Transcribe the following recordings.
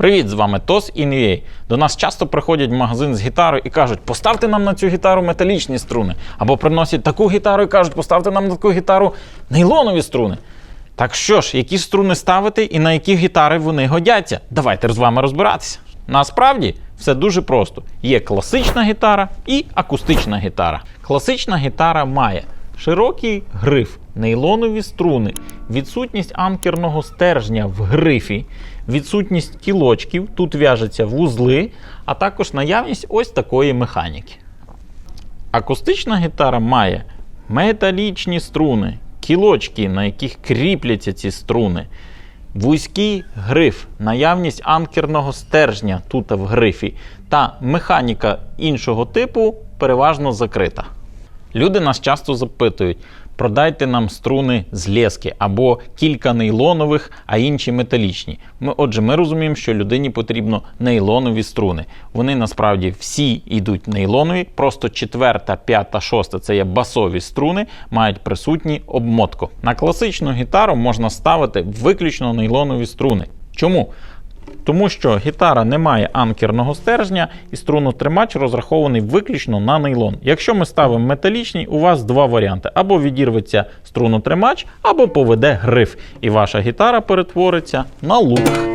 Привіт, з вами Тос і InUA. До нас часто приходять в магазин з гітарою і кажуть, поставте нам на цю гітару металічні струни. Або приносять таку гітару і кажуть, поставте нам на таку гітару нейлонові струни. Так що ж, які струни ставити і на які гітари вони годяться? Давайте з вами розбиратися. Насправді все дуже просто: є класична гітара і акустична гітара. Класична гітара має широкий гриф, нейлонові струни, відсутність анкерного стержня в грифі, відсутність кілочків, тут в'яжуться вузли, а також наявність ось такої механіки. Акустична гітара має металічні струни, кілочки, на яких кріпляться ці струни, вузький гриф, наявність анкерного стержня тут в грифі, та механіка іншого типу переважно закрита. Люди нас часто запитують: продайте нам струни з лески або кілька нейлонових, а інші металічні. Ми, отже, ми розуміємо, що людині потрібно нейлонові струни. Вони насправді всі йдуть нейлонові, просто четверта, п'ята, шоста це є басові струни, мають присутні обмотку. На класичну гітару можна ставити виключно нейлонові струни. Чому? Тому що гітара не має анкерного стержня і струнотримач розрахований виключно на нейлон. Якщо ми ставимо металічний, у вас два варіанти: або відірветься струнотримач, або поведе гриф, і ваша гітара перетвориться на лук.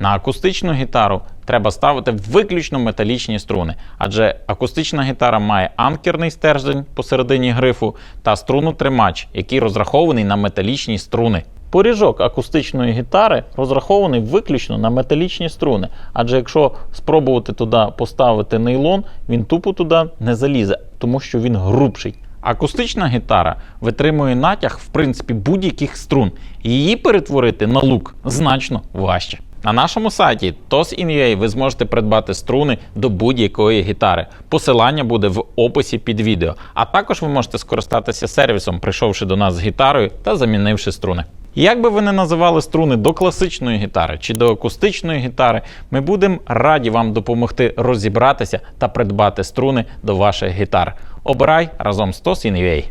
На акустичну гітару треба ставити виключно металічні струни, адже акустична гітара має анкерний стержень посередині грифу та струнотримач, який розрахований на металічні струни. Поріжок акустичної гітари розрахований виключно на металічні струни, адже якщо спробувати туди поставити нейлон, він тупо туди не залізе, тому що він грубший. Акустична гітара витримує натяг в принципі будь-яких струн. Її перетворити на лук значно важче. На нашому сайті TOS.in.ua ви зможете придбати струни до будь-якої гітари. Посилання буде в описі під відео. А також ви можете скористатися сервісом, прийшовши до нас з гітарою та замінивши струни. Як би ви не називали струни до класичної гітари чи до акустичної гітари, ми будемо раді вам допомогти розібратися та придбати струни до ваших гітар. Обирай разом з TOS.in.ua.